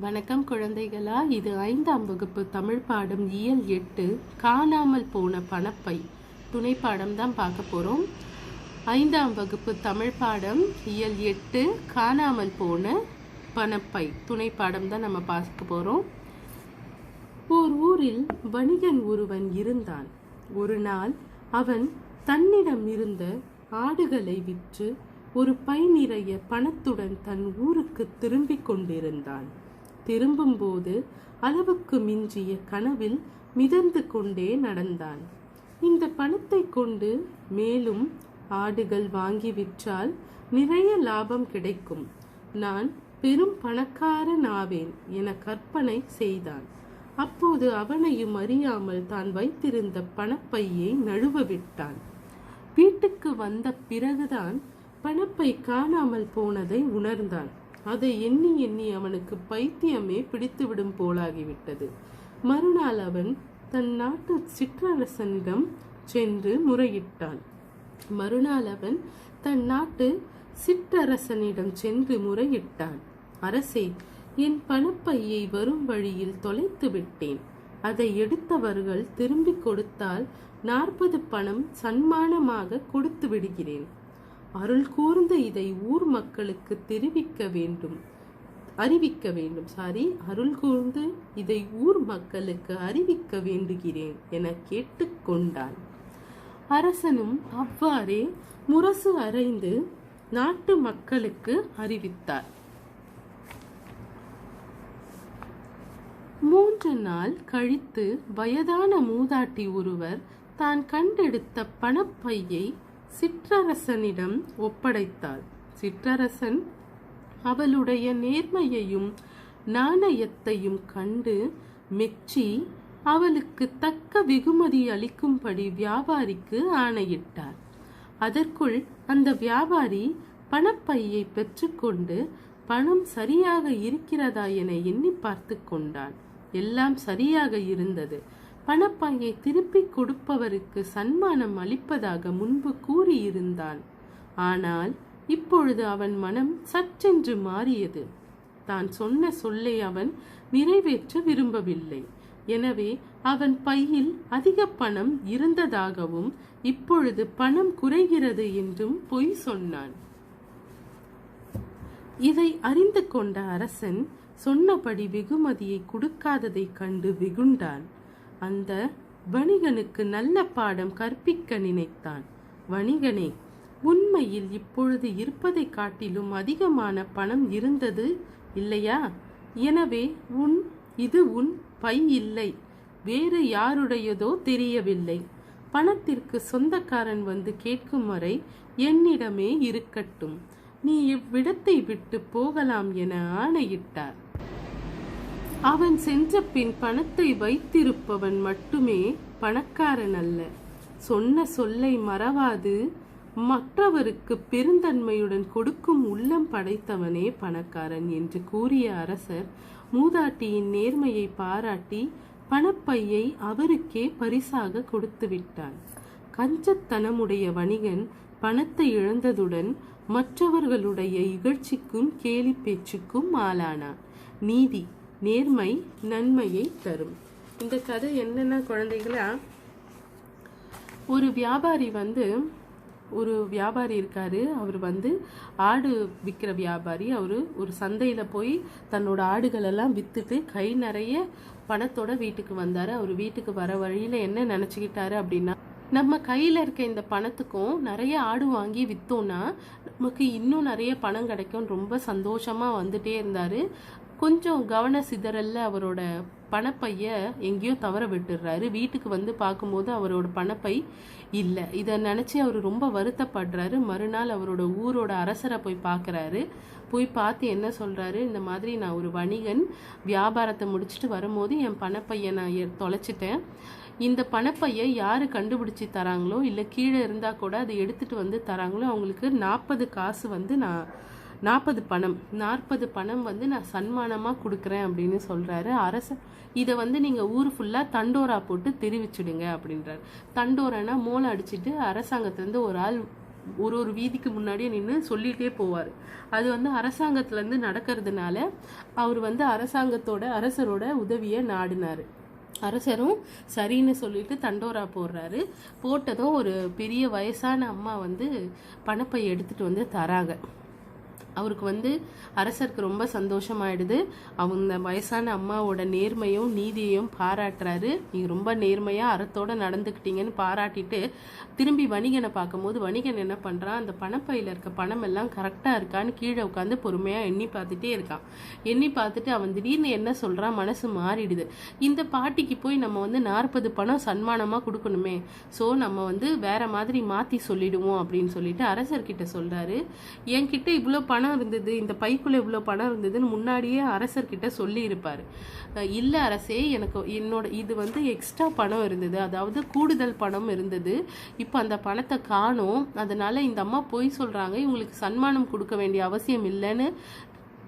வணக்கம் குழந்தைகளா இது ஐந்தாம் வகுப்பு தமிழ் பாடம் இயல் எட்டு காணாமல் போன பணப்பை. துணை பாடம் தான் பார்க்க போகிறோம் ஐந்தாம் வகுப்பு தமிழ் பாடம் இயல் எட்டு காணாமல் போன பணப்பை. துணை பாடம் தான் நம்ம பார்க்க போகிறோம் ஓர் ஊரில் வணிகன் ஒருவன் இருந்தான். ஒரு நாள் அவன் தன்னிடம் இருந்த ஆடுகளை விற்று ஒரு பை நிறைய பணத்துடன் தன் ஊருக்கு திரும்பிக் கொண்டிருந்தான். திரும்பும்போது அளவுக்கு மிஞ்சிய கனவில் மிதந்து கொண்டே நடந்தான். இந்த பணத்தை கொண்டு மேலும் ஆடுகள் வாங்கி விற்றால் நிறைய லாபம் கிடைக்கும். நான் பெரும் பணக்காரன் ஆவேன் என கற்பனை செய்தான். அப்போது அவனையும் அறியாமல் தான் வைத்திருந்த பணப்பையை நழுவ விட்டான் வீட்டுக்கு வந்த பிறகுதான் பணப்பை காணாமல் போனதை உணர்ந்தான். அதை எண்ணி எண்ணி அவனுக்கு பைத்தியமே பிடித்துவிடும் போலாகிவிட்டது. மறுநாள் அவன் தன் நாட்டு சிற்றரசனிடம் சென்று முறையிட்டான். மறுநாள் அவன் தன் நாட்டு சிற்றரசனிடம் சென்று முறையிட்டான். அரசே என் பணப்பையை வரும் வழியில் தொலைத்து விட்டேன். அதை எடுத்தவர்கள் திரும்பிக் கொடுத்தால் நாற்பது பணம் சன்மானமாக கொடுத்து விடுகிறேன். அருள் கூர்ந்து இதை ஊர் மக்களுக்கு தெரிவிக்க வேண்டும். அறிவிக்க வேண்டும். சாரி அருள் கூர்ந்து இதை ஊர் மக்களுக்கு அறிவிக்க வேண்டுகிறேன் என கேட்டுக்கொண்டான் அரசனும் அவ்வாறே முரசு அறைந்து நாட்டு மக்களுக்கு அறிவித்தார். மூன்று நாள் கழித்து வயதான மூதாட்டி ஒருவர் தான் கண்டெடுத்த பணப்பையை சிற்றரசனிடம் ஒப்படைத்தாள். சிற்றரசன் அவளுடைய நேர்மையையும் நாணயத்தையும் கண்டு மெச்சி அவளுக்கு தக்க வெகுமதி அளிக்கும்படி வியாபாரிக்கு ஆணையிட்டார். அதற்குள் அந்த வியாபாரி பணப்பையை பெற்றுக்கொண்டு பணம் சரியாக இருக்கிறதா என எண்ணி பார்த்து கொண்டான். எல்லாம் சரியாக இருந்தது. பணப்பையை திருப்பிக் கொடுப்பவருக்கு சன்மானம் அளிப்பதாக முன்பு கூறியிருந்தான். ஆனால் இப்பொழுது அவன் மனம் சற்றென்று மாறியது. தான் சொன்ன சொல்லை அவன் நிறைவேற்ற விரும்பவில்லை. எனவே அவன் பையில் அதிக பணம் இருந்ததாகவும் இப்பொழுது பணம் குறைகிறது என்றும் பொய் சொன்னான். இதை அறிந்து கொண்ட அரசன் சொன்னபடி வெகுமதியை கொடுக்காததைக் கண்டு வெகுண்டான். அந்த வணிகனுக்கு நல்ல பாடம் கற்பிக்க நினைத்தான். வணிகனே உண்மையில் இப்பொழுது இருப்பதை காட்டிலும் அதிகமான பணம் இருந்தது இல்லையா? எனவே உன் இது உன் பை இல்லை. வேறு யாருடையதோ தெரியவில்லை. பணத்திற்கு சொந்தக்காரன் வந்து கேட்கும் வரை என்னிடமே இருக்கட்டும். நீ இவ்விடத்தை விட்டு போகலாம் என ஆணையிட்டார். அவன் சென்ற பின் பணத்தை வைத்திருப்பவன் மட்டுமே பணக்காரன் அல்ல சொன்ன சொல்லை மறவாது. மற்றவருக்கு பெருந்தன்மையுடன் கொடுக்கும் உள்ளம் படைத்தவனே பணக்காரன் என்று கூறிய அரசர் மூதாட்டியின் நேர்மையை பாராட்டி பணப்பையை அவருக்கே பரிசாக கொடுத்து விட்டான். கஞ்சத்தனமுடைய வணிகன் பணத்தை இழந்ததுடன் மற்றவர்களுடைய இகழ்ச்சிக்கும் கேலி பேச்சுக்கும் ஆளானான். நீதி நேர்மை நன்மையை தரும். இந்த கதை என்னென்ன குழந்தைகளா? ஒரு வியாபாரி வந்து ஒரு வியாபாரி இருக்காரு. அவர் வந்து ஆடு விற்கிற வியாபாரி. அவர் ஒரு சந்தையில் போய் தன்னோட ஆடுகளெல்லாம் விற்றுட்டு கை நிறைய பணத்தோட வீட்டுக்கு வந்தார். அவர் வீட்டுக்கு வர வழியில் என்ன நினச்சிக்கிட்டாரு அப்படின்னா நம்ம கையில் இருக்க இந்த பணத்துக்கும் நிறைய ஆடு வாங்கி விற்றோன்னா நமக்கு இன்னும் நிறைய பணம் கிடைக்கும் ரொம்ப சந்தோஷமாக வந்துட்டே இருந்தார். கொஞ்சம் கவன சிதறல்ல அவரோட பணப்பைய எங்கேயோ தவற விட்டுடுறாரு வீட்டுக்கு வந்து பார்க்கும்போது அவரோட பணப்பை இல்லை. இதை நினச்சி அவர் ரொம்ப வருத்தப்படுறாரு. மறுநாள் அவரோட ஊரோட அரசரை போய் பார்க்குறாரு போய் பார்த்து என்ன சொல்கிறாரு இந்த மாதிரி நான் ஒரு வணிகன் வியாபாரத்தை முடிச்சுட்டு வரும்போது என் பணப்பையை நான் எ- தொலைச்சிட்டேன். இந்த பணப்பையை யார் கண்டுபிடிச்சி தராங்களோ இல்லை கீழே இருந்தால் கூட அதை எடுத்துகிட்டு வந்து தராங்களோ அவங்களுக்கு நாற்பது காசு வந்து நான் நாற்பது பணம் நாற்பது பணம் வந்து நான் சன்மானமாக கொடுக்குறேன் அப்படின்னு சொல்கிறாரு அரச இதை வந்து நீங்கள் ஊர் ஃபுல்லாக தண்டோரா போட்டு தெரிவிச்சிடுங்க அப்படின்றாரு. தண்டோரானா மோளம் அடிச்சிட்டு அரசாங்கத்துலேருந்து ஒரு ஆள் ஒரு ஒரு வீதிக்கு முன்னாடியே நின்று சொல்லிகிட்டே போவார். அது வந்து அரசாங்கத்துலேருந்து நடக்கிறதுனால அவர் வந்து அரசாங்கத்தோட அரசரோட உதவியை நாடினார். அரசரும் சரின்னு சொல்லிட்டு தண்டோரா போடுறாரு. போட்டதும் ஒரு பெரிய வயசான அம்மா வந்து பணப்பை எடுத்துகிட்டு வந்து தராங்க. அவருக்கு வந்து அரசருக்கு ரொம்ப சந்தோஷமாயிடுது. அவங்க வயசான அம்மாவோட நேர்மையும் நீதியையும் பாராட்டுறாரு. நீங்க ரொம்ப நேர்மையா அறத்தோட நடந்துக்கிட்டீங்கன்னு பாராட்டிட்டு திரும்பி வணிகனை பார்க்கும்போது வணிகன் என்ன பண்றான்? அந்த பணப்பையில இருக்க பணம் எல்லாம் கரெக்டா இருக்கான்னு கீழே உட்காந்து பொறுமையா எண்ணி பார்த்துட்டே இருக்கான். எண்ணி பார்த்துட்டு அவன் திடீர்னு என்ன சொல்றான்? மனசு மாறிடுது. இந்த பாட்டிக்கு போய் நம்ம வந்து நாற்பது பணம் சன்மானமா கொடுக்கணுமே. ஸோ நம்ம வந்து வேற மாதிரி மாத்தி சொல்லிடுவோம் அப்படின்னு சொல்லிட்டு அரசர்கிட்ட சொல்றாரு. என்கிட்ட இவ்வளோ பணம் பணம் இருந்தது இந்த பைக்குள்ளே இவ்வளோ பணம் இருந்ததுன்னு முன்னாடியே அரசர்கிட்ட சொல்லியிருப்பார். இல்லை அரசே எனக்கு என்னோட இது வந்து எக்ஸ்ட்ரா பணம் இருந்தது. அதாவது கூடுதல் பணம் இருந்தது. இப்போ அந்த பணத்தை காணோம். அதனால் இந்த அம்மா பொய் சொல்கிறாங்க இவங்களுக்கு சன்மானம் கொடுக்க வேண்டிய அவசியம் இல்லைன்னு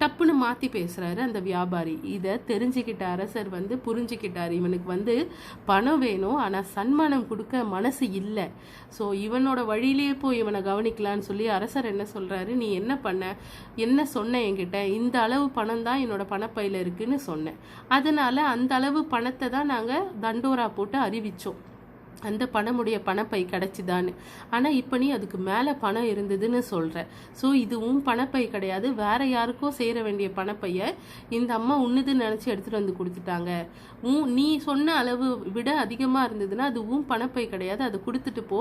டப்புன்னு மாற்றி பேசுகிறாரு அந்த வியாபாரி. இதை தெரிஞ்சுக்கிட்ட அரசர் வந்து புரிஞ்சுக்கிட்டார். இவனுக்கு வந்து பணம் வேணும் ஆனால் சன்மானம் கொடுக்க மனசு இல்லை. ஸோ இவனோட வழியிலேயே போய் இவனை கவனிக்கலான்னு சொல்லி அரசர் என்ன சொல்கிறாரு நீ என்ன பண்ண? என்ன சொன்ன என்கிட்ட? இந்த அளவு பணம் தான் என்னோட பணப்பையில் இருக்குன்னு சொன்னேன் அதனால அந்த அளவு பணத்தை தான் நாங்கள் தண்டோரா போட்டு அறிவித்தோம் அந்த பணமுடைய பணப்பை கிடைச்சிதான்னு. ஆனால் இப்போ நீ அதுக்கு மேலே பணம் இருந்ததுன்னு சொல்கிற ஸோ இதுவும் பணப்பை கிடையாது. வேற யாருக்கோ சேர வேண்டிய பணப்பையை இந்த அம்மா உன்னுதுன்னு நினச்சி எடுத்துகிட்டு வந்து கொடுத்துட்டாங்க. உன் நீ சொன்ன அளவு விட அதிகமாக இருந்ததுன்னா அது உன் பணப்பை கிடையாது. அதை கொடுத்துட்டு போ.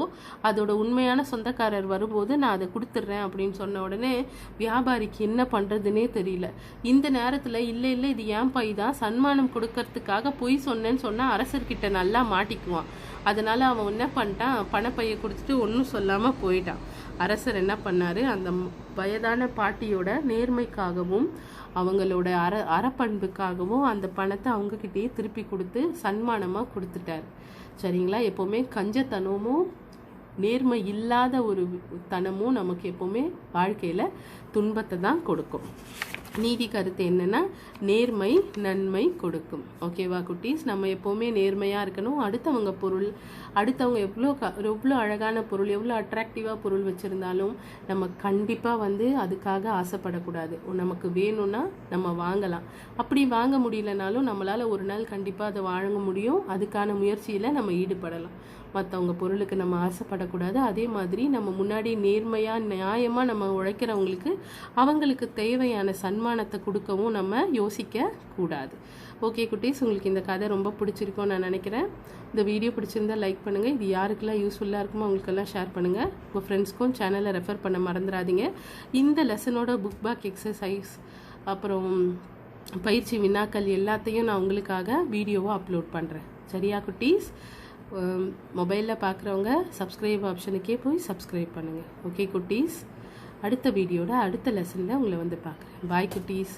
அதோட உண்மையான சொந்தக்காரர் வரும்போது நான் அதை கொடுத்துட்றேன் அப்படின்னு சொன்ன உடனே வியாபாரிக்கு என்ன பண்ணுறதுன்னே தெரியல. இந்த நேரத்தில் இல்லை இல்லை இது ஏன் பை தான் சன்மானம் கொடுக்கறதுக்காக பொய் சொன்னேன்னு சொன்னால் அரசர்கிட்ட நல்லா மாட்டிக்குவான். அதை அதனால் அவன் என்ன பண்ணிட்டான்? பணப்பையை கொடுத்துட்டு ஒன்றும் சொல்லாமல் போயிட்டான். அரசர் என்ன பண்ணாரு? அந்த வயதான பாட்டியோட நேர்மைக்காகவும் அவங்களோட அற அறப்பண்புக்காகவும் அந்த பணத்தை அவங்கக்கிட்டேயே திருப்பி கொடுத்து சன்மானமாக கொடுத்துட்டாரு. சரிங்களா? எப்போவுமே கஞ்சத்தனமும் நேர்மை இல்லாத ஒரு தனமும் நமக்கு எப்போவுமே வாழ்க்கையில் துன்பத்தை தான் கொடுக்கும். நீதி கருத்து என்னென்னா நேர்மை நன்மை கொடுக்கும். ஓகேவா குட்டீஸ்? நம்ம எப்போவுமே நேர்மையாக இருக்கணும். அடுத்தவங்க பொருள் அடுத்தவங்க எவ்வளோ க எவ்வளோ அழகான பொருள் எவ்வளோ அட்ராக்டிவாக பொருள் வச்சுருந்தாலும் நம்ம கண்டிப்பாக வந்து அதுக்காக ஆசைப்படக்கூடாது. நமக்கு வேணும்னா நம்ம வாங்கலாம். அப்படி வாங்க முடியலனாலும் நம்மளால் ஒரு நாள் கண்டிப்பாக அதை வாங்க முடியும். அதுக்கான முயற்சியில் நம்ம ஈடுபடலாம். மற்றவங்க பொருளுக்கு நம்ம ஆசைப்படக்கூடாது. அதே மாதிரி நம்ம முன்னாடி நேர்மையாக நியாயமாக நம்ம உழைக்கிறவங்களுக்கு அவங்களுக்கு தேவையான வருமானத்தை கொடுக்கவும் நம்ம யோசிக்க கூடாது ஓகே குட்டீஸ் உங்களுக்கு இந்த கதை ரொம்ப பிடிச்சிருக்கும்னு நான் நினைக்கிறேன். இந்த வீடியோ பிடிச்சிருந்தா லைக் பண்ணுங்கள் இது யாருக்கெல்லாம் யூஸ்ஃபுல்லாக இருக்குமோ அவங்களுக்கெல்லாம் ஷேர் பண்ணுங்கள் உங்கள் ஃப்ரெண்ட்ஸ்க்கும் சேனலை ரெஃபர் பண்ண மறந்துடாதீங்க. இந்த லெசனோட புக் பேக் எக்ஸசைஸ் அப்புறம் பயிற்சி வினாக்கள் எல்லாத்தையும் நான் உங்களுக்காக வீடியோவாக அப்லோட் பண்ணுறேன் சரியா குட்டீஸ்? மொபைலில் பார்க்குறவங்க சப்ஸ்கிரைப் ஆப்ஷனுக்கே போய் சப்ஸ்கிரைப் பண்ணுங்கள் ஓகே குட்டீஸ்? அடுத்த வீடியோட அடுத்த லெசனில் உங்களை வந்து பார்க்குறேன். பாய் குட்டீஸ்.